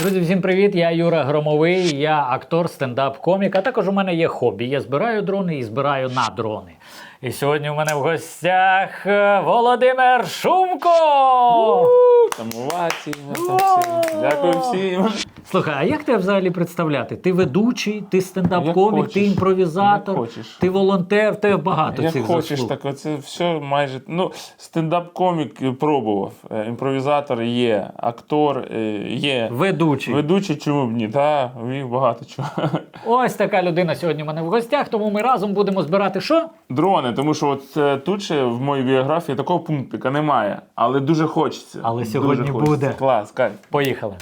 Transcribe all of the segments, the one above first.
Друзі, всім привіт! Я Юра Громовий, я актор, стендап-комік. А також у мене є хобі. Я збираю дрони і збираю на дрони. І сьогодні у мене в гостях е, Володимир Шумко. Там овації. Дякую всім. Слухай, а як тебе взагалі представляти? Ти ведучий, ти стендап-комік, ти імпровізатор, ти волонтер, в тебе багато Як цих хочеш, заслуг. так оце все майже. Ну, стендап-комік пробував. е, Імпровізатор є, актор е, є. Ведучий. Ведучий, чому б ні? Так, вмів багато чого. Ось така людина сьогодні у мене в гостях, тому ми разом будемо збирати що? Дрони, тому що от е, тут ще в моїй біографії такого пунктика немає, але дуже хочеться. Але Дуже сьогодні хочеться. буде. Клас, кайф. Поїхали.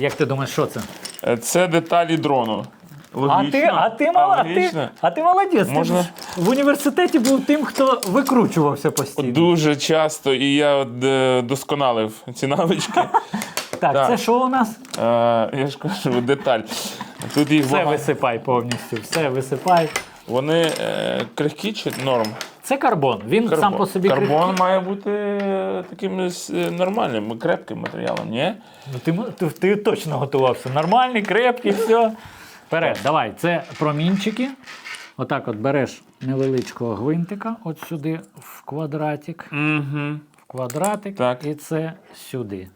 Як ти думаєш, що це? Е, Це деталі дрону. Логічно. А ти, а ти, мала, а ти, а ти молодець. Можна? ж в університеті був тим, хто викручувався постійно. Дуже часто, і я е, досконалив ці навички. Так, так. це що у нас? Е, я ж кажу, деталь. Тут їх Все багато. висипай повністю. Все висипай. Вони е, крихкі чи норм? Це карбон. Він Карбон. сам по собі Карбон крихкий. має бути е, таким нормальним, крепким матеріалом, ні? Ну, ти, ти, ти точно готувався. Нормальний, крепкий, все. Вперед, давай. Це промінчики. Отак от береш невеличкого гвинтика, от сюди в квадратик, Угу. в квадратик, Так. і це сюди.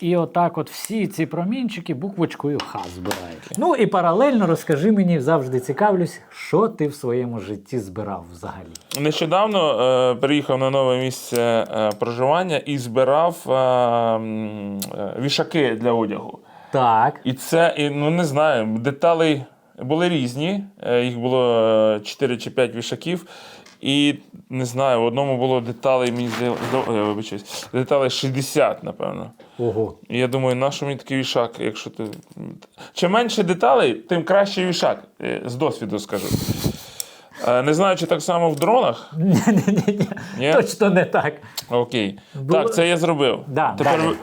І отак от всі ці промінчики буквочкою Х збираєш. Ну і паралельно розкажи мені, завжди цікавлюсь, що ти в своєму житті збирав взагалі. Нещодавно е, переїхав на нове місце е, проживання і збирав е, е, вішаки для одягу. Так. І це, і, ну не знаю, деталей були різні. Е, Їх було е, 4 чи 5 вішаків. І не знаю, в одному було деталей, мені здав- здав- я вибачаюсь, деталей 60, напевно. Ого. І я думаю, на що мені такий вішак, якщо ти. Чим менше деталей, тим краще вішак. Е, З досвіду скажу. Е, Не знаю, чи так само в дронах. Ні-ні-ні. Ні? Точно не так. Окей. Було- Так, це я зробив. Да, Тепер далі.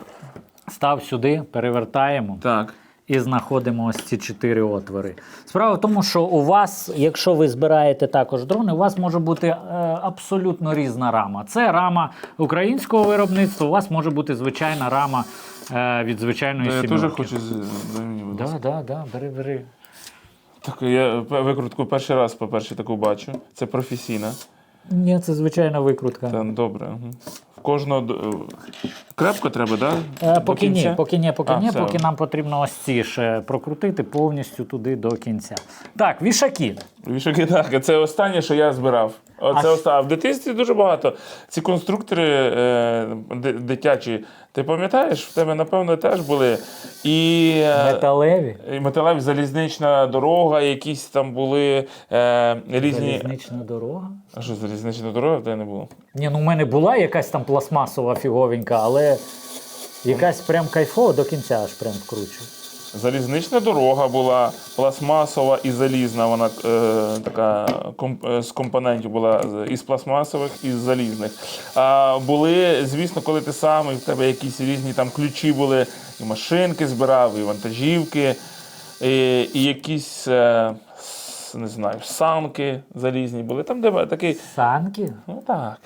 Став сюди, перевертаємо. Так. і знаходимо ось ці чотири отвори. Справа в тому, що у вас, якщо ви збираєте також дрони, у вас може бути е, абсолютно різна рама. Це рама українського виробництва, у вас може бути звичайна рама е, від звичайної Я сімерки. теж хочу мені. Да, да, да, бери, бери. Так, я викрутку перший раз, по-перше, таку бачу. Це професійна. Ні, це звичайна викрутка. Та, добре. Угу. В кожного крепко треба, так? Да? Е, поки ні, поки ні, поки А, ні, все. поки нам потрібно ось ці ще прокрутити повністю туди до кінця. Так, вішаки. Вішаки, так. Це останнє, що я збирав. Оце А. В дитинстві дуже багато. Ці конструктори е, дитячі. Ти пам'ятаєш, в тебе, напевно, теж були. І, е, Металеві. і металеві залізнична дорога, якісь там були е, різні. Залізнична дорога. А що залізнична дорога в тебе не було? Ні, ну в мене була якась там пластмасова фіговенька, але якась прям кайфова до кінця аж прям вкручу. Залізнична дорога була пластмасова і залізна. Вона е, така комп- е, з компонентів була із пластмасових і з залізних. А були, звісно, коли ти сам, і в тебе якісь різні там ключі були, і машинки збирав, і вантажівки, і, і якісь. Е, не знаю, санки залізні були. Там де такий, Санки? ну так,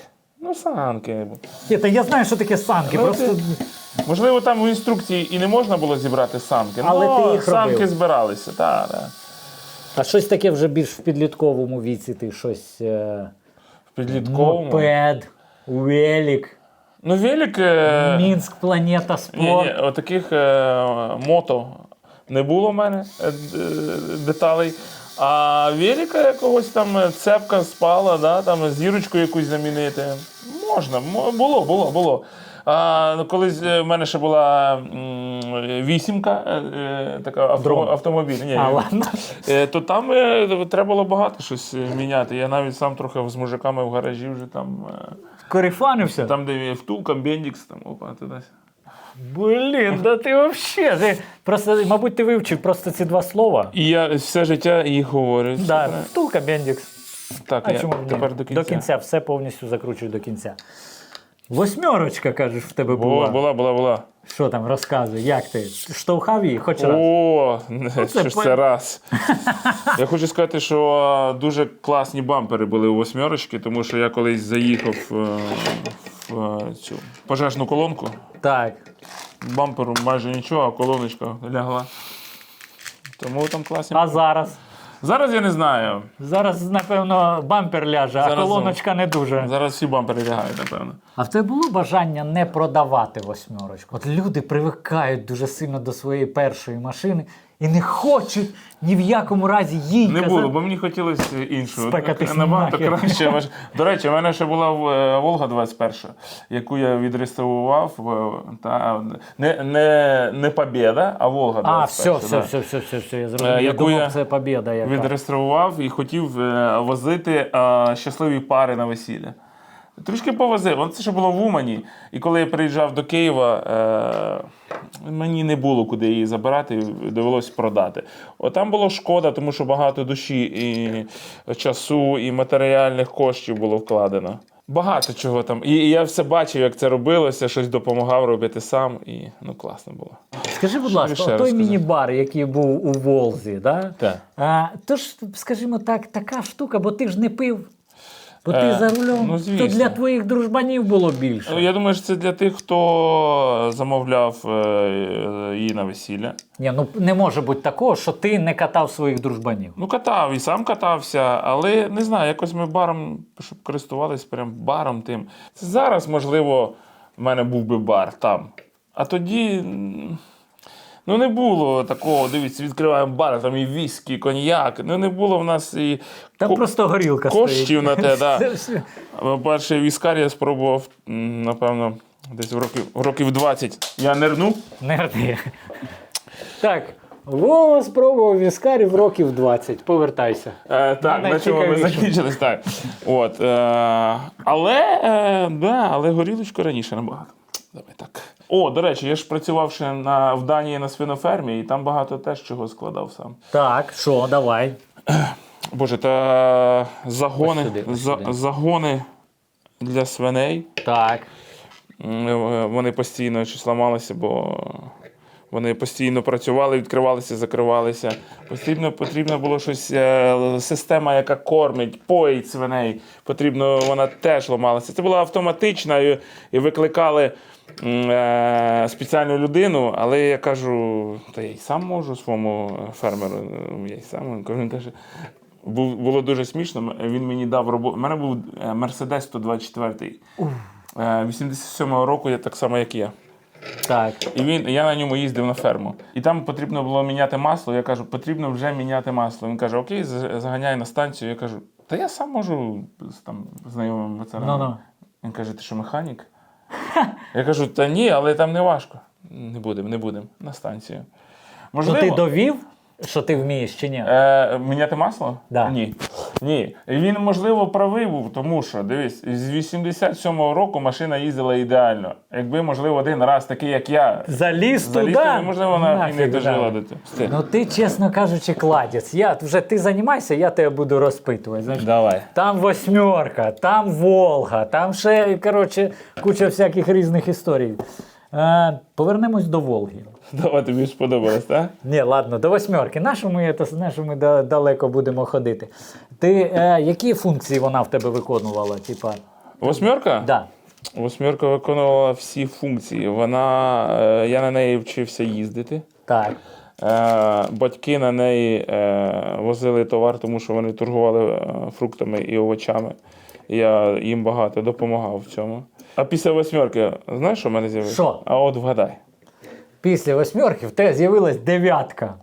ну санки. Ні, та я знаю, що таке санки. Ну, просто ти- Можливо, там в інструкції і не можна було зібрати санки, Але ти їх санки робив. збиралися. Так, так. а щось таке вже більш в підлітковому віці. Ти щось е, В підлітковому. мопед, велик, Ну, велик. Е... Мінськ, планета, Ні, спорт. ні, отаких е... мото не було в мене е, д- деталей. А велика якогось там е, цепка спала, да, там зірочку якусь замінити. Можна, мо- було, було, було. А, ну, колись е, в мене ще була вісімка, е, е, така авто, автомобіль. Ні, А, ладно. То там треба було багато щось міняти. Я навіть сам трохи з мужиками в гаражі вже там. Корифанився? Там, де втулка, бендікс, там опа, туди. Блін, да ти взагалі. Ти просто, мабуть, ти вивчив просто ці два слова. І я все життя їх говорю. Да, втулка Бендікс. Так, А я чому тепер до кінця. До кінця, все повністю закручуй до кінця. Восьмерочка, кажеш, в тебе Була, була. була, була, була. Що там, розказуй, як ти? Штовхав її хоч раз? О, це що ж це раз. Я хочу сказати, що дуже класні бампери були у восьмерочки, тому що я колись заїхав е, в е, цю пожежну колонку. Так. Бамперу майже нічого, а колоночка лягла. Тому там класні. А зараз? Зараз я не знаю. Зараз, напевно, бампер ляже, а Зараз, колоночка не дуже. Зараз всі бампери лягають, напевно. А в тебе було бажання не продавати восьмерочку? От люди привикають дуже сильно до своєї першої машини і не хочуть ні в якому разі їй Не казати. було, бо мені хотілося. Спекатись Набагато нахер. краще. До речі, в мене ще була е, Волга 21, яку я відреставрував. е, Та, не, не, не Побєда, а Волга 21. А, все, все, да. все, все, все, все, я Е, зрозумів. Я яку думав, я це побіда яка. Відреставрував і хотів е, возити е, щасливі пари на весілля. Трішки повозив. Це ще було в Умані. І коли я приїжджав до Києва, е, мені не було куди її забирати, і довелось продати. От там було шкода, тому що багато душі і часу, і матеріальних коштів було вкладено. Багато чого там. І, і я все бачив, як це робилося, щось допомагав робити сам, і ну класно було. Скажи, будь ласка, той міні-бар, який був у Волзі, да? Так. А, то ж, скажімо так, така штука, бо ти ж не пив. Бо ти Е, за рулем, ну, то для твоїх дружбанів було більше. Ну, Я думаю, що це для тих, хто замовляв е, її на весілля. Ні, ну не може бути такого, що ти не катав своїх дружбанів. Ну, катав і сам катався, але не знаю, якось ми баром, щоб користувалися прям баром тим. Зараз, можливо, в мене був би бар там. А тоді. Ну, не було такого, дивіться, відкриваємо бар, там і віскі, і коньяк. Ну, не було в нас і Там ко- просто горілка коштів стоїть. на те, да. Це все. Перший віскар я спробував, м, напевно, десь в років, років 20. Я нирнув. Нерди. Так, Вова спробував віскарів років 20. Повертайся. Е, так, Ну, на чому ми найцікавіше. закінчились. Так. От, е, але, е, да, але горілочку раніше набагато. Давай так. О, до речі, я ж працював ще на, в Данії на свинофермі, і там багато теж чого складав сам. Так, що, давай. Боже, та загони, Ось сюди, ось за, сюди. загони для свиней. Так. М, е, Вони постійно щось ламалися, бо вони постійно працювали, відкривалися, закривалися. Постійно потрібно було щось, е, система, яка кормить, поїть свиней. Потрібно, вона теж ламалася. Це була автоматична і, і викликали спеціальну людину, але я кажу, та я й сам можу своєму фермеру. е, Я й сам каже, був, було дуже смішно. Він мені дав роботу. У мене був е, Мерседес 124. Е, 87-го року я так само, як я. Так. І він, я на ньому їздив на ферму. І там потрібно було міняти масло. Я кажу, потрібно вже міняти масло. Він каже, окей, заганяй на станцію. Я кажу, та я сам можу з там знайомим ветераном. Ну-ну. Він каже, ти що механік? Я кажу, та ні, але там не важко. Не будемо, не будемо. На станцію. Можливо, ти довів, що ти вмієш чи ні? Е, міняти масло? Да. Ні. Ні. Він, можливо, правий був, тому що, дивись, з 87-го року машина їздила ідеально. Якби, можливо, один раз такий, як я, Заліз заліз, туди. то, можливо, вона і не Нафіг, дожила да. до цього. Ну ти, чесно кажучи, кладець. Я вже ти займайся, я тебе буду розпитувати. Знаєш. Давай. Там восьмерка, там Волга, там ще, коротше, куча всяких різних історій. Е, повернемось до Волги. Давай, тобі сподобалось, так? Ні, ладно, до восьмерки. Нашу ми, нашу ми далеко будемо ходити. Ти е, які функції вона в тебе виконувала? Типа, Восьмерка? да. Восьмерка виконувала всі функції. Вона, е, я на неї вчився їздити. Так. Е, Батьки на неї е, возили товар, тому що вони торгували е, фруктами і овочами. Я їм багато допомагав в цьому. А після восьмерки, знаєш, що в мене з'явилося? Що? А от вгадай. Після восьмерки в тебе з'явилась дев'ятка.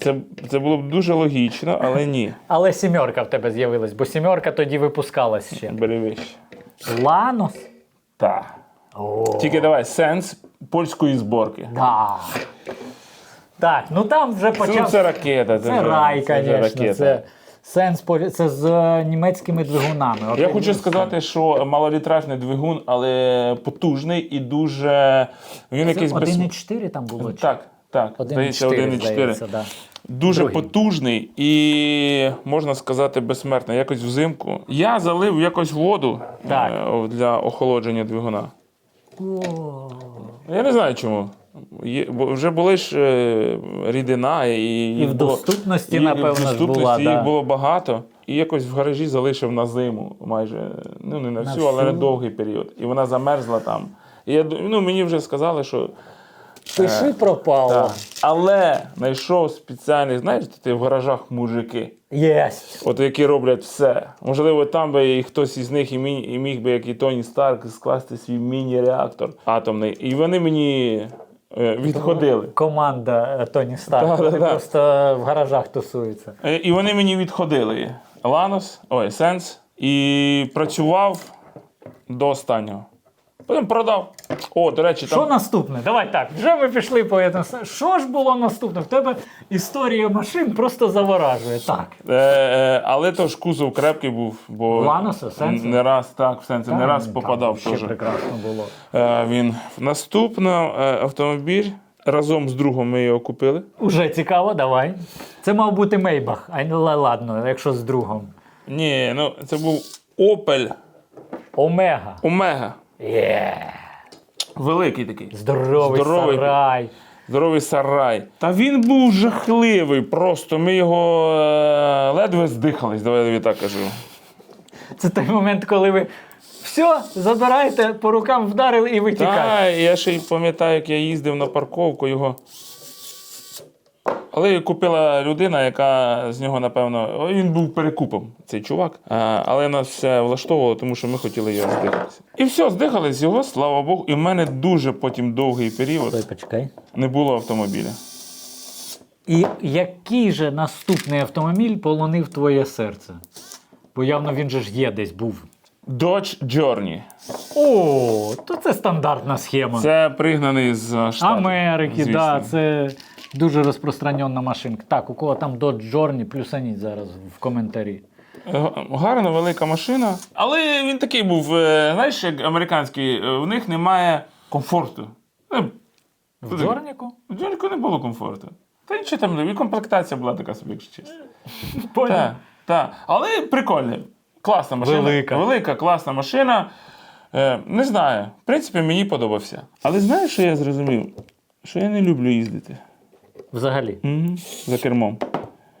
Це, це було б дуже логічно, але ні. Але сімерка в тебе з'явилась, бо сімерка тоді випускалась ще. Бери. Ланос? Так. Тільки давай сенс польської зборки. да. Так, ну там вже Це, почав. це ракета. Це вже- рай, звісно. Це сенс це з е, німецькими двигунами. От Я хочу сказати, що малолітражний двигун, але потужний і дуже. Він якийсь без... 1,4 там було? чи? Так, Так, здається, 1,4, 1,4. да. Дуже Другий. потужний і можна сказати безсмертний. Якось взимку. Я залив якось воду Так. е, для охолодження двигуна. Я не знаю чому. Є, бо вже були ж е, рідина і, І в було- доступності, і- в доступності була, їх да. було багато. І якось в гаражі залишив на зиму майже, ну не на На всю, але на довгий період. І вона замерзла там. І я, ну, мені вже сказали, що Пиши пропало. так. Але знайшов спеціальний, знаєш, ти в гаражах мужики. Єсть. От які роблять все. Можливо, там би і хтось із них і, мі, і міг би, як і Тоні Старк, скласти свій міні-реактор атомний. І вони мені е, відходили. Команда е, Тоні Старк. Вони просто в гаражах тусуються. Е, І вони мені відходили. Ланос, ой, Сенс. І працював до останнього. Потім продав. О, до речі, Що там. наступне? Давай так. Вже ми пішли по цьому. Що ж було наступне? В тебе історія машин просто заворажує. Так. Е, е, але то ж кузов крепкий був, бо Ланоса, Сенса? не раз так, в сенсі, не раз попадав. Ще теж. прекрасно було. Е, він. Наступно е, автомобіль. Разом з другом ми його купили. Уже цікаво, давай. Це мав бути Мейбах, а не ладно, якщо з другом. Ні, ну це був Opel Омега. Omega. Є. Великий такий. Здоровий, Здоровий. сарай. Здоровий сарай. Та він був жахливий. Просто ми його е, ледве здихались, давай я тобі так кажу. Це той момент, коли ви все, забирайте, по рукам вдарили і витікаєте. Так, я ще й пам'ятаю, як я їздив на парковку його. Але купила людина, яка з нього, напевно, він був перекупом, цей чувак. А, але нас все влаштовувало, тому що ми хотіли його здихатися. І все, здихались його, слава Богу. І в мене дуже потім довгий період Стой, почекай. не було автомобіля. І який же наступний автомобіль полонив твоє серце? Бо явно він же ж є десь був. Dodge Journey. О, то це стандартна схема. Це пригнаний з Штатів. Америки, звісно. да, це дуже розпространена машинка. Так, у кого там Dodge Journey, плюсаніть зараз в коментарі. Е, Гарна велика машина. Але він такий був, е, знаєш, як американський, е, в них немає комфорту. В Джорніку? В Джоніку не було комфорту. Та нічого там, і комплектація була така собі, якщо чесно. Так, так. Але прикольно. Класна машина. Велика. Велика, класна машина. Е, не знаю. В принципі, мені подобався. Але знаєш, що я зрозумів? Що я не люблю їздити Взагалі. угу. за кермом.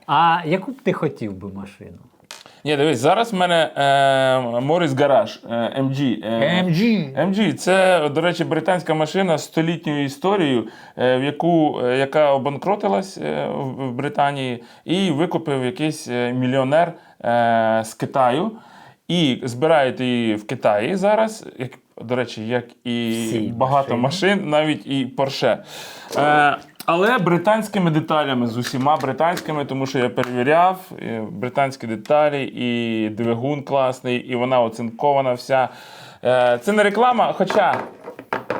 А яку б ти хотів би машину? Ні, дивись, зараз в мене е, Моріс Гараж е, MG. Е, MG. MG це, до речі, британська машина з столітньою історією, е, в яку, е, яка обанкротилась е, в в Британії, і викупив якийсь е, мільйонер е, з Китаю. І збирають її в Китаї зараз, як, до речі, як і Всі багато машини. машин, навіть і Porsche. Е, але британськими деталями, з усіма британськими, тому що я перевіряв е, британські деталі, і двигун класний, і вона оцинкована вся. Е, це не реклама, хоча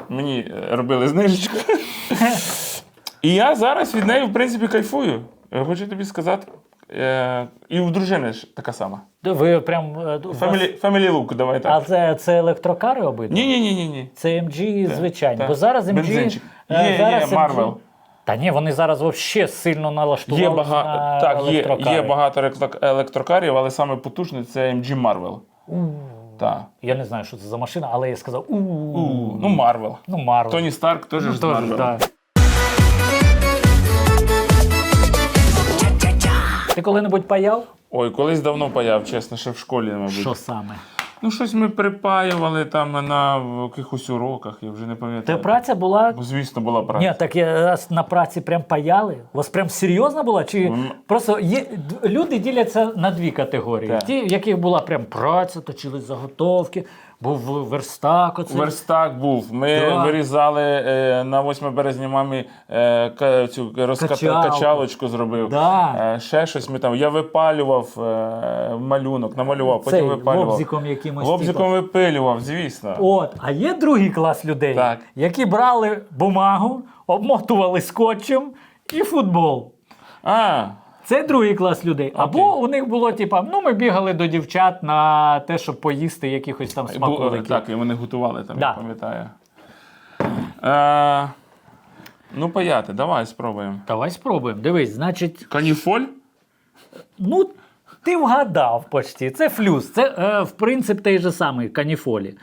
мені е, робили знижечку. І я зараз від неї, в принципі, кайфую. Хочу тобі сказати. Е, і у дружини ж така сама. Ви прям. е, Family, family look, давай А це, це електрокари обидва? Ні, ні, ні, ні. Це MG звичайні. так. Бо зараз MG. Е, Є, зараз є, Marvel. Та ні, вони зараз взагалі сильно налаштувалися Є, на бага... так, є, є багато електро- електрокарів, але саме потужний це MG Marvel. Так. Я не знаю, що це за машина, але я сказав у У, Ну, Marvel. Ну, Марвел. Тоні Старк теж Ну, з теж, Ти коли-небудь паяв? Ой, колись давно паяв, чесно, ще в школі, мабуть. Що саме? Ну, щось ми припаювали там на якихось уроках, я вже не пам'ятаю. пам'ятаю. праця була. Звісно, була праця. Ні, так я раз на праці прям паяли. У вас прям серйозна була? Чи М. просто є люди діляться на дві категорії: Так. ті, в яких була прям праця, точили заготовки, був верстак. Оце. Верстак був. Ми Да. вирізали е, на 8 березня мамі е, ка- цю розката- Качалку. качалочку зробив. Да. Е, ще щось ми там. Я випалював е, малюнок, намалював, потім Цей випалював. лобзиком якимось. Лобзиком типу. випилював, звісно. От, а є другий клас людей, Так. які брали бумагу, обмотували скотчем і футбол. А, Це другий клас людей. Або у них було, типа, ну ми бігали до дівчат на те, щоб поїсти якихось там смаколиків. так, і вони готували там, Да. я пам'ятаю. Е, Ну, паяти, давай спробуємо. Давай спробуємо. Дивись, значить, Каніфоль? ну, ти вгадав почти. Це флюс. Це, е, в принципі, той же самий каніфолі.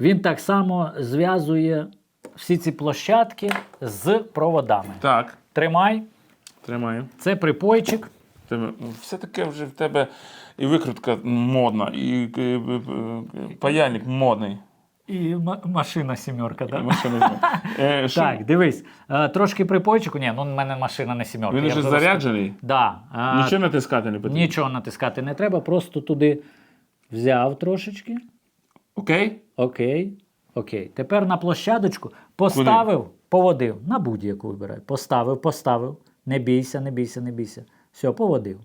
Він так само зв'язує всі ці площадки з проводами. Так, Тримай, тримаю. це припойчик. Тебе, все таке вже в тебе і викрутка модна, і, е, е, е, паяльник модний. І м- машина сімерка, так? машина. Е, що? Так, дивись, е, трошки припойчику. Ні, ну в мене машина не сімерка. Він вже заряджений. Да, Нічого натискати не потрібно. Нічого натискати не треба, просто туди взяв трошечки. Окей? Окей. Окей. Тепер на площадочку поставив, поводив. На будь-яку вибирай. Поставив, поставив. Не бійся, не бійся, не бійся. Все, поводив.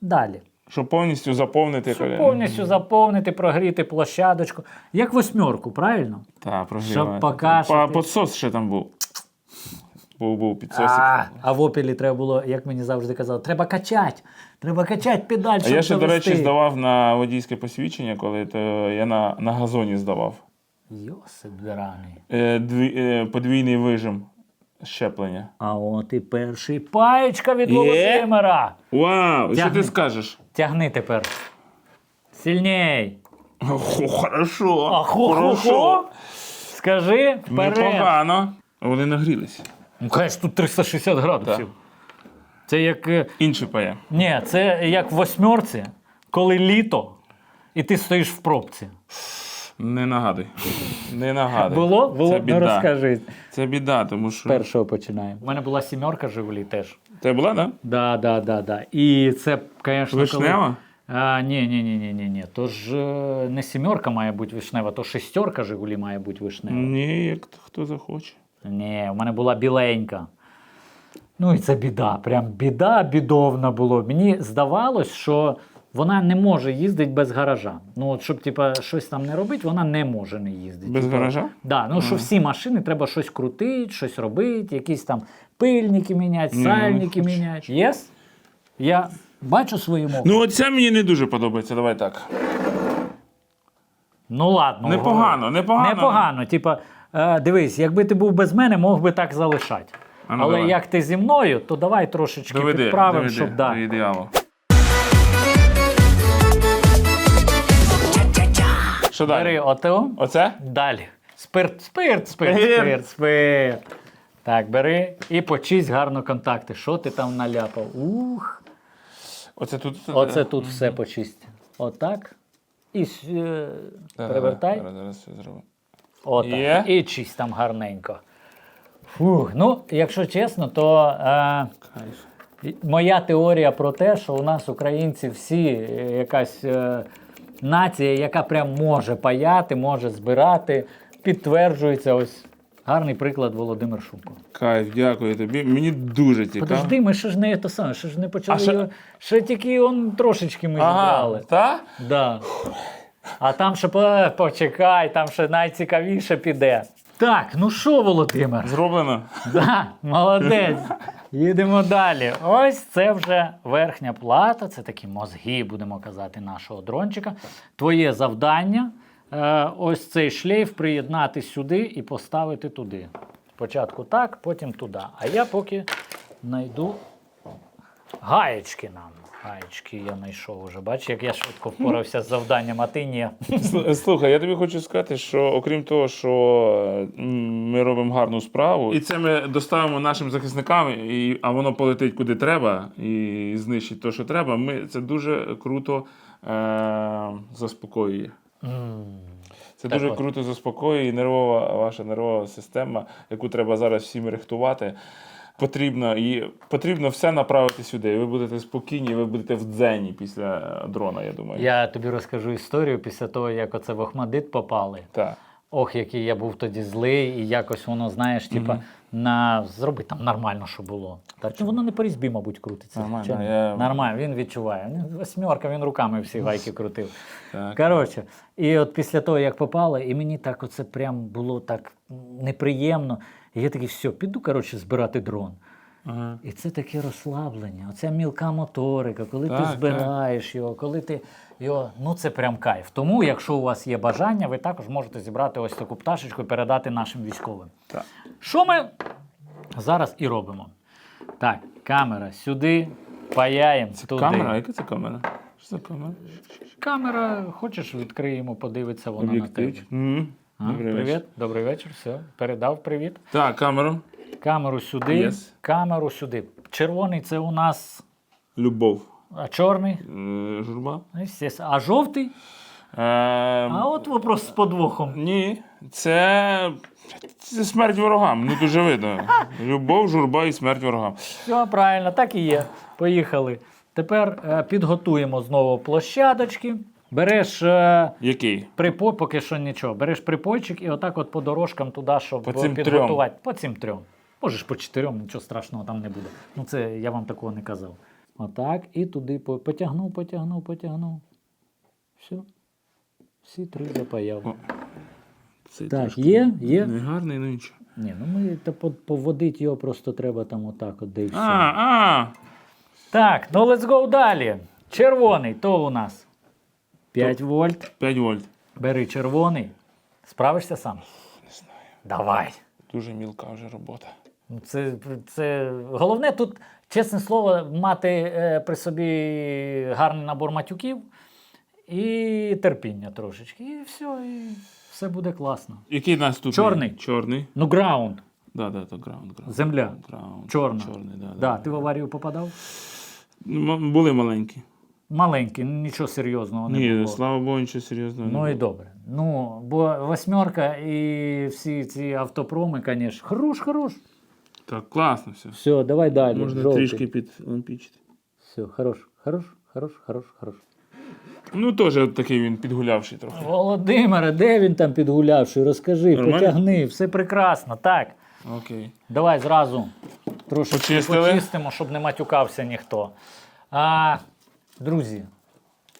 Далі. Щоб повністю заповнити. Щоб повністю заповнити, прогріти площадочку. Як восьмерку, правильно? Так, Щоб прогрівати. покашляти. Па- Подсос ще там був. Був, був підсосик. А, а в опілі треба було, як мені завжди казали, треба качати. Треба качати педаль, А щоб я ще, до речі, завести. здавав на водійське посвідчення, коли то я на, на газоні здавав. Йосип драний. Е, дві, е, подвійний вижим щеплення. А от і перший паєчка від Є? Володимира. Вау! Що Тягни. ти скажеш? Тягни тепер. Сильней. Хо, хорошо. А хо-хо-хо. Скажи вперед. Непогано. Вони нагрілися. Ну, конечно, тут 360 градусів. Це як. е, Інші пає. Ні, це як в восьмерці, коли літо, і ти стоїш в пробці. Не нагадуй. Не нагадуй. Було? Було? Це Ну розкажи. Це біда, тому що. Першого починаємо. У мене була сімерка Жигулі теж. Це була, так? Да, да, да, да. І це, звісно, Вишнева? А, ні, ні, ні, ні, ні, ні. То ж е, не сімерка має бути вишнева, то шестерка Жигулі має бути вишнева. Ні, як хто захоче. Ні, у мене була біленька. Ну і це біда. Прям біда бідовна було. Мені здавалось, що вона не може їздити без гаража. Ну, от щоб типа, щось там не робити, вона не може не їздити. Без Типа, гаража? Да, ну що всі машини треба щось крутити, щось робити, якісь там пильники міняти, Ні, сальники не хочу. міняти. Єс? Я бачу свою мову. Ну, оця мені не дуже подобається, давай так. Ну ладно. Непогано, непогано. Непогано. Типа, е, дивись, якби ти був без мене, мог би так залишати. А ну, Але давай. як ти зі мною, то давай трошечки Доведи, підправимо, доведи щоб да. до ідеалу. Що далі? Бери ото. Оце? Далі. Спирт, спирт, спирт, Спирт. спирт, спирт. Так, бери і почисть гарно контакти. Що ти там наляпав? Ух. Оце тут. Оце тут все почисть. Отак. І с- е, Так, перевертай. Зараз, зараз все зробимо. Отак. Є. І чисть там гарненько. Фух. Ну, якщо чесно, то. Е, Моя теорія про те, що у нас українці всі е, якась е, нація, яка прям може паяти, може збирати, підтверджується. Ось гарний приклад Володимир Шумко. Кайф, дякую тобі. Мені дуже цікаво. Подожди, ми ще ж не те саме, ще ж не почали. А ще- його- Ще тільки он трошечки ми Ага, зібрали. та? Да. А там ще по- почекай, там ще найцікавіше піде. Так, ну що, Володимир? Зроблено. Да, молодець. Їдемо далі. Ось це вже верхня плата, це такі мозги, будемо казати, нашого дрончика. Твоє завдання е, ось цей шлейф приєднати сюди і поставити туди. Спочатку так, потім туди. А я поки знайду гаєчки нам. Гаєчки я знайшов уже. Бачиш, як я швидко впорався з завданням, а ти ні. Слухай, я тобі хочу сказати, що окрім того, що ми робимо гарну справу, і це ми доставимо нашим захисникам, і, а воно полетить куди треба і знищить те, що треба. Ми це дуже круто е, заспокоює. Це Так дуже от. круто заспокоює і нервова ваша нервова система, яку треба зараз всім рихтувати. Потрібно і потрібно все направити сюди. І ви будете спокійні, ви будете в дзені після дрона, я думаю. Я тобі розкажу історію після того, як оце в Охмадит попали. Так. Ох, який я був тоді злий, і якось воно, знаєш, типа, на зроби там нормально, що було. Так, ну, воно не по різьбі, мабуть, крутиться. Нормально, Чи я- Нормально, він відчуває. Восьмерка, він руками всі гайки крутив. Так. Коротше, і от після того, як попало, і мені так оце прям було так неприємно. І я такий, все, піду, коротше, збирати дрон. Ага. І це таке розслаблення, оця мілка моторика, коли Так, ти так. збираєш його, коли ти його. Ну це прям кайф. Тому, якщо у вас є бажання, ви також можете зібрати ось таку пташечку і передати нашим військовим. Так. Що ми Зараз і робимо. Так, камера сюди, паяємо туди. Камера? Яка це камера? Що це камера? Камера, хочеш, відкриємо, подивиться вона на тебе. А, Добрий привіт, вечір. добрий вечір. Все, передав привіт. Так, камеру. Камеру сюди, Yes. камеру сюди. Червоний це у нас, Любов. а чорний, Е, Журба. Ну, естественно. а жовтий. Е, А от вопрос з подвохом. Ні, це, це смерть ворогам. Ну дуже видно. Любов, журба і смерть ворогам. Все правильно, так і є. Поїхали. Тепер е, підготуємо знову площадочки. Береш е, Який? припой, поки що нічого. Береш припойчик і отак от по дорожкам туди, щоб По цим підготувати. По цим трьом. Можеш по чотирьом, нічого страшного там не буде. Ну це я вам такого не казав. Отак, і туди по- потягнув, потягнув, потягнув. Все. Всі три запаяв. О, Цей Так, трошки є, є. Не гарний, ну нічого. Ні, ну ми та по- поводити його просто треба там отак от де і все. А, а, Так, ну let's go далі. Червоний, то у нас 5 вольт. 5 вольт. Бери червоний. Справишся сам? Не знаю. Давай. Дуже мілка вже робота. Ну, Це, це... Головне тут, чесне слово, мати е, при собі гарний набор матюків і терпіння трошечки. І все, і все буде класно. Який наступний? Чорний. Чорний. Ну, граунд, Да, да, то граунд, граунд. земля. Граунд. Чорна. Чорний, да, Да, ти в аварію попадав? Ну, м- Були маленькі. Маленький, нічого серйозного не Ні, було. слава Богу, нічого серйозного. Ну не і було. добре. Ну, бо восьмерка і всі ці автопроми, звісно, хорош, хорош. Так, класно все. Все, давай далі. Можна жовтий. трішки підлампічити. Все, хорош, хорош, хорош, хорош, хорош. Ну, теж от такий він підгулявший трохи. Володимире, де він там підгулявши? Розкажи, Нормально? потягни, все прекрасно. Так, Окей. давай зразу трошки Почистили? почистимо, щоб не матюкався ніхто. А, друзі,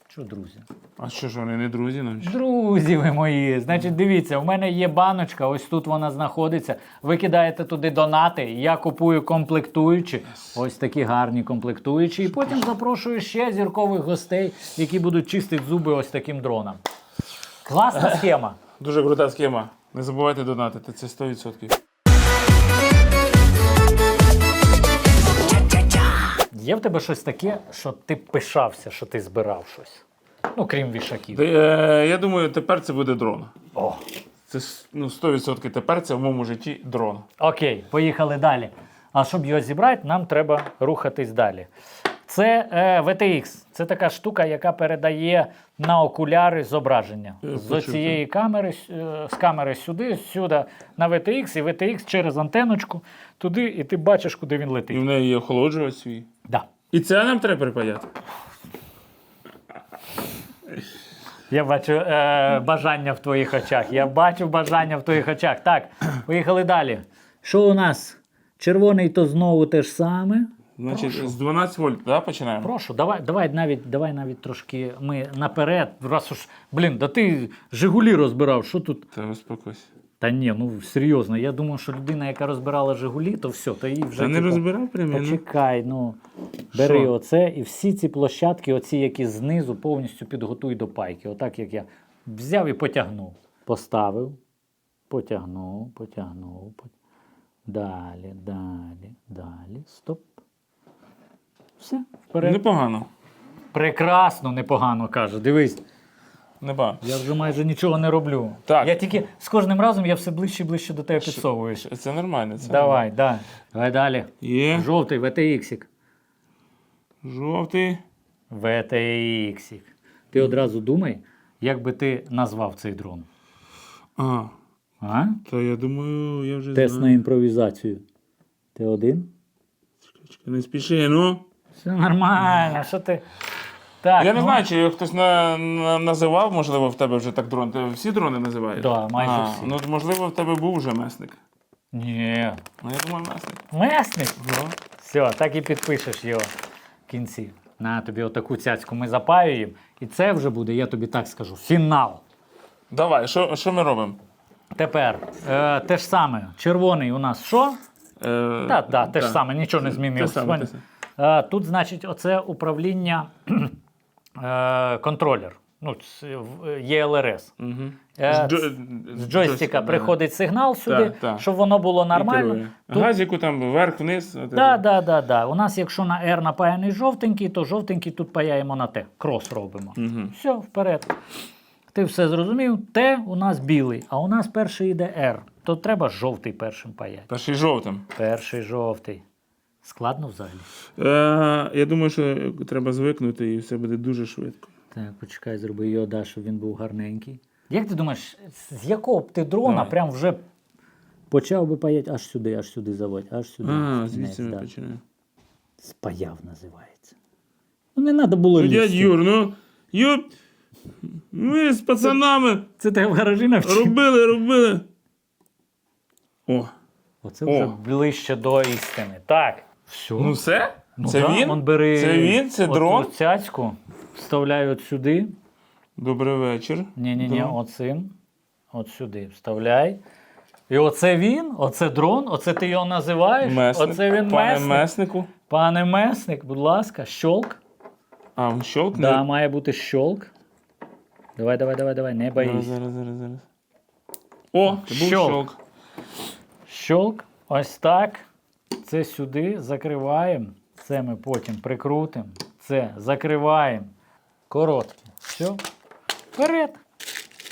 що друзі? А що ж вони не друзі нам? Друзі ви мої, значить, дивіться, в мене є баночка, ось тут вона знаходиться. Ви кидаєте туди донати, я купую комплектуючі, ось такі гарні комплектуючі, і потім запрошую ще зіркових гостей, які будуть чистити зуби ось таким дроном. Класна схема. Дуже крута схема. Не забувайте донатити, це 100%. Є в тебе щось таке, що ти пишався, що ти збирав щось? Ну, крім вішаків. Е, я думаю, тепер це буде дрон. О, Це ну, 100% тепер це в моєму житті дрон. окей, поїхали далі. А щоб його зібрати, нам треба рухатись далі. Це е, VTX. Це така штука, яка передає на окуляри зображення. Я З почув, цієї камери, е, з камери сюди, сюди на VTX, і VTX через антеночку туди, і ти бачиш, куди він летить. І в неї є охолоджувач свій. І це нам треба припаяти. Я бачу е, бажання в твоїх очах. Я бачу бажання в твоїх очах. Так, поїхали далі. Що у нас? Червоний то знову те ж саме. Значить, з 12 вольт, да, починаємо? Прошу, давай, давай навіть, давай навіть трошки ми наперед. Раз уж, блін, да ти Жигулі розбирав, що тут? Та успокойся. Та ні, ну серйозно. Я думав, що людина, яка розбирала Жигулі, то все, то її вже. Та не типу, розбирав прямо. ну. Почекай, ну бери Що? оце і всі ці площадки, оці, які знизу, повністю підготуй до пайки. Отак, як я взяв і потягнув. Поставив, потягнув, потягнув. пот- Далі, далі, далі. Стоп. Все, вперед. Непогано. Прекрасно, непогано каже. Дивись, Непогано. я вже майже нічого не роблю. Так. Я тільки з кожним разом я все ближче і ближче до тебе підсовуюсь. Це нормально. Це Давай, да. Давай далі. Є. Жовтий VTX. Жовтий. VTX. Ти одразу думай, як би ти назвав цей дрон. А, А? та я думаю, я вже Тест на знаю. імпровізацію. Ти один? Чекай, Не спіши, ну. Все нормально, що ти. Так, я не ну, знаю, чи його хтось на, на, називав, можливо, в тебе вже так дрон. Ти всі дрони називаєш? Да, майже а, всі. Ну, можливо, в тебе був вже месник. Ні. Ну, я думаю, месник. Месник. Ну. Все, так і підпишеш його в кінці. На тобі отаку цяцьку ми запаюємо. І це вже буде, я тобі так скажу, фінал. Давай, що, що ми робимо? Тепер е, те ж саме. Червоний у нас що? Е, Так, так, те ж саме, нічого не змінилося. Саме, те саме. Е, Тут, значить, оце управління контролер. ну, ц- є ЛРС. Угу. Е, З джойстика приходить сигнал сюди, Так, так. щоб воно було нормально. Тут- Газіку там вверх-вниз. от Да, да, да, да. У нас, якщо на R напаяний жовтенький, то жовтенький тут паяємо на Т. Крос робимо. Мгм. Все, вперед. Ти все зрозумів? Т у нас білий, а у нас перший йде R. То треба жовтий першим паяти. Перший жовтим. Перший жовтий. Складно взагалі. Е, я думаю, що треба звикнути і все буде дуже швидко. Так, почекай, зроби його, да, щоб він був гарненький. Як ти думаєш, з якого б ти дрона Давай. прям вже почав би паяти аж сюди, аж сюди заводь, аж сюди. А, звідси ми да. починаємо. Спаяв називається. Ну не треба було Ну, дядь лізти. Юр, ну, юп, ми з пацанами Це ти в гаражі навчив? робили, робили. О, Оце О. вже ближче до істини. Так. Все. ну все? Ну це да, він? Он бери Це він? Це оту дрон? цяцьку, вставляю от сюди. Добрий вечір. Ні-ні-ні, Дрон. оцим. От сюди вставляй. І оце він, оце дрон, оце ти його називаєш. Месник. Оце він Пане месник. меснику. Пане месник, будь ласка, щолк. А, він щолкне? Да, має бути щолк. Давай, давай, давай, давай, не Зараз, боїсь. зараз, зараз, зараз. О, це був Щолк. щолк. Щолк, ось так. Це сюди закриваємо. Це ми потім прикрутимо. Це закриваємо. Коротке. Все. Вперед.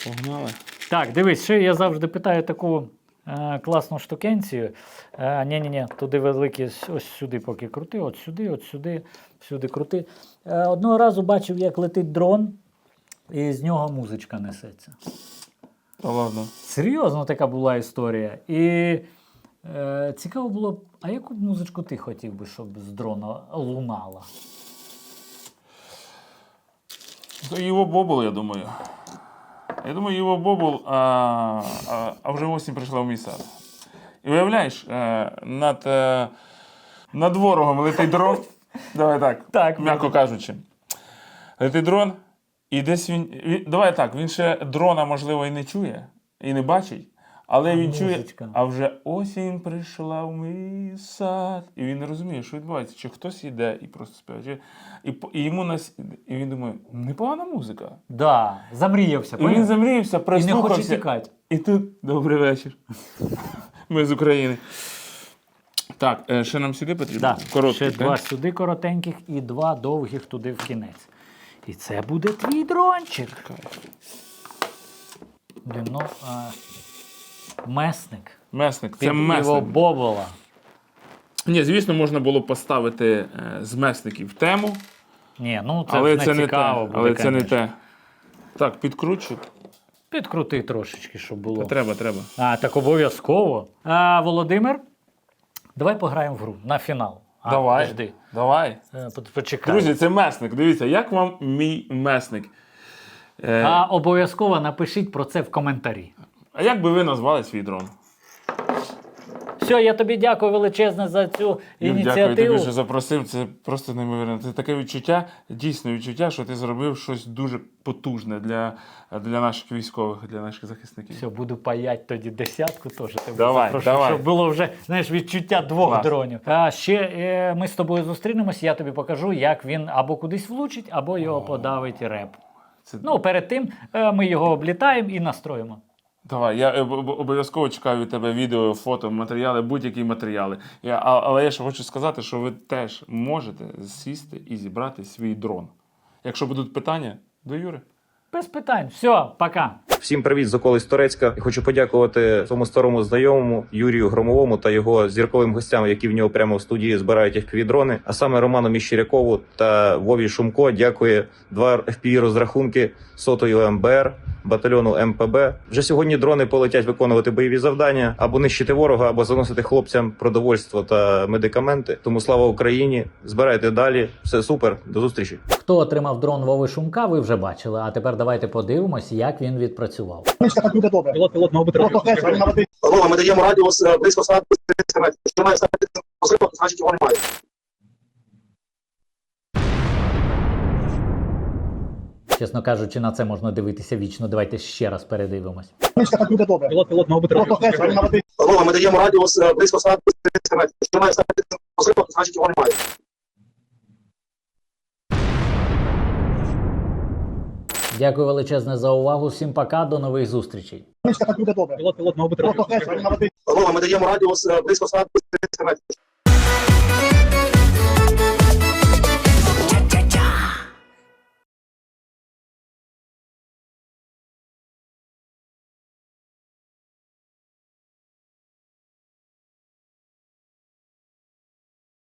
Погнали. Так, дивись, ще я завжди питаю таку е, класну штукенцію. Е, ні-ні-ні, туди великі, ось- сюди поки крути, от сюди, от сюди, сюди крути. Е, одного разу бачив, як летить дрон, і з нього музичка несеться. Та ладно. Серйозно така була історія. І цікаво було, б, а яку б музичку ти хотів би, щоб з дрона лунала? То його бобул, я думаю. Я думаю, його бобул, а, а, а вже осінь прийшла в мій сад. І уявляєш, е, над, е, над ворогом летить дрон. Давай так, Так, м'яко кажучи. Летить дрон, і десь він. Давай так, він ще дрона, можливо, і не чує, і не бачить. Але А він чує, а вже осінь прийшла в мій сад. І він не розуміє, що відбувається. Чи хтось йде і просто співає. Чи... І, і йому нас... і він думає, непогана музика. Да, замріявся. І він замріявся, І не хоче тікати. І тут добрий вечір. Ми з України. Так, е, ще нам сюди потрібно? Да, Короткий, ще так? два сюди коротеньких і два довгих туди в кінець. І це буде твій дрончик. Ну, а, месник. Месник, це Під месник. бобола. Ні, звісно, можна було б поставити е, з месників тему, Ні, ну це але ж не це не цікаво те. буде, Але це не конечно. те. Так, підкручу. Підкрути трошечки, щоб було. Та треба, треба. А, так обов'язково. А, Володимир, давай пограємо в гру на фінал. А, Давай. Подожди. Давай. Е, по- Почекай. Друзі, це месник. Дивіться, як вам мій месник? Е, А обов'язково напишіть про це в коментарі. А як би ви назвали свій дрон? Все, я тобі дякую величезне за цю Юр, Дякую тобі, що запросив. Це просто неймовірно. Це таке відчуття, дійсне відчуття, що ти зробив щось дуже потужне для, для наших військових, для наших захисників. Все, буду паять тоді десятку теж. Тебе Давай, запрошу, давай. Щоб було вже знаєш, відчуття двох Клас. дронів. А ще е, ми з тобою зустрінемось, я тобі покажу, як він або кудись влучить, або його подавить реп. Це... Ну, перед тим е, ми його облітаємо і настроїмо. Давай, я е, об- об- обов'язково чекаю від тебе відео, фото, матеріали, будь-які матеріали. Я, але я ще хочу сказати, що ви теж можете сісти і зібрати свій дрон. Якщо будуть питання, до Юри. Без питань. Все, пока. Всім привіт з околиць Турецька. І Хочу подякувати своєму старому знайомому Юрію Громовому та його зірковим гостям, які в нього прямо в студії збирають FPV-дрони. А саме Роману Міщирякову та Вові Шумко дякує два FPV розрахунки сотою МБР. Батальйону МПБ вже сьогодні дрони полетять виконувати бойові завдання або нищити ворога, або заносити хлопцям продовольство та медикаменти. Тому слава Україні! Збирайте далі. Все супер. До зустрічі. Хто отримав дрон Вови Шумка, ви вже бачили. А тепер давайте подивимось, як він відпрацював. Книжка так буде добре. Пілот, пілот мав бути. Вова, ми даємо радіус е, близько 100 метрів. Якщо має стати позитив, значить його немає. Чесно кажучи, на це можна дивитися вічно. Давайте ще раз передивимось. Так буде добре. пілот, пілот мав бути. Вова, ми даємо радіус е, близько 100 метрів. Якщо має стати позитив, значить його немає. Дякую величезне за увагу. Всім пока, до нових зустрічей. Мишка так буде добре. Пілот, пілот, мав бути ми даємо радіус е, близько 100 метрів.